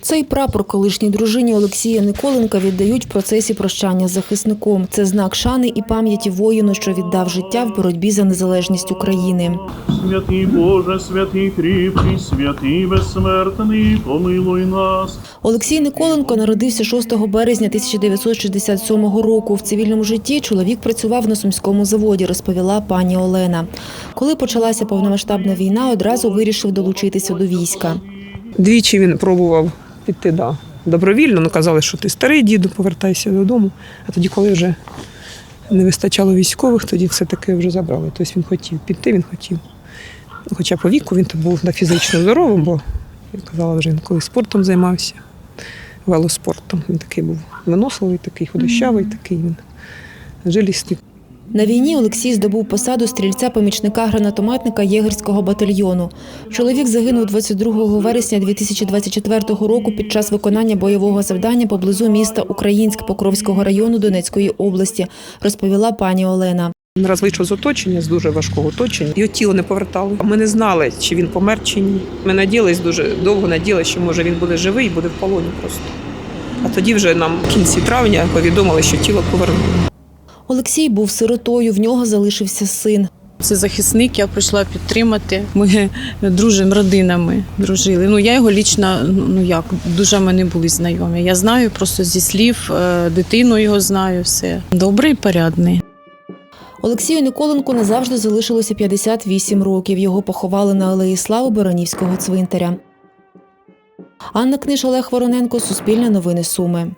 Цей прапор колишній дружині Олексія Николенка віддають в процесі прощання з захисником. Це знак шани і пам'яті воїну, що віддав життя в боротьбі за незалежність України. Святий Боже, святий кріпкий, святий безсмертний, помилуй нас. Олексій Николенко народився 6 березня 1967 року. В цивільному житті чоловік працював на сумському заводі, розповіла пані Олена. Коли почалася повномасштабна війна, одразу вирішив долучитися до війська. Двічі він пробував піти да, добровільно, ну казали, що ти старий діду, повертайся додому. А тоді, коли вже не вистачало військових, тоді все-таки вже забрали. Тобто він хотів піти, він хотів. Хоча по віку він то був на фізично здоровим, бо я казала вже, він коли спортом займався, велоспортом. Він такий був виносливий, такий худощавий, такий він жилістий. На війні Олексій здобув посаду стрільця-помічника гранатометника єгерського батальйону. Чоловік загинув 22 вересня 2024 року під час виконання бойового завдання поблизу міста Українськ Покровського району Донецької області, розповіла пані Олена. Він раз вийшов з оточення, з дуже важкого оточення. Його тіло не повертало. Ми не знали, чи він помер, чи ні. Ми надіялись дуже довго, надіялися, що може він буде живий і буде в полоні просто. А тоді вже нам в кінці травня повідомили, що тіло повернули. Olексій був сиротою, в нього залишився син. Це захисник, я прийшла підтримати. Ми дружимо родинами, дружили. Ну я його лічно, ну як дуже ми не були знайомі. Я знаю просто зі слів, е, дитину його знаю, все добрий, порядний. Олексію Николенку назавжди залишилося 58 років. Його поховали на Алеї Слави Баранівського цвинтаря. Анна Книж, Олег Вороненко, Суспільне новини Суми.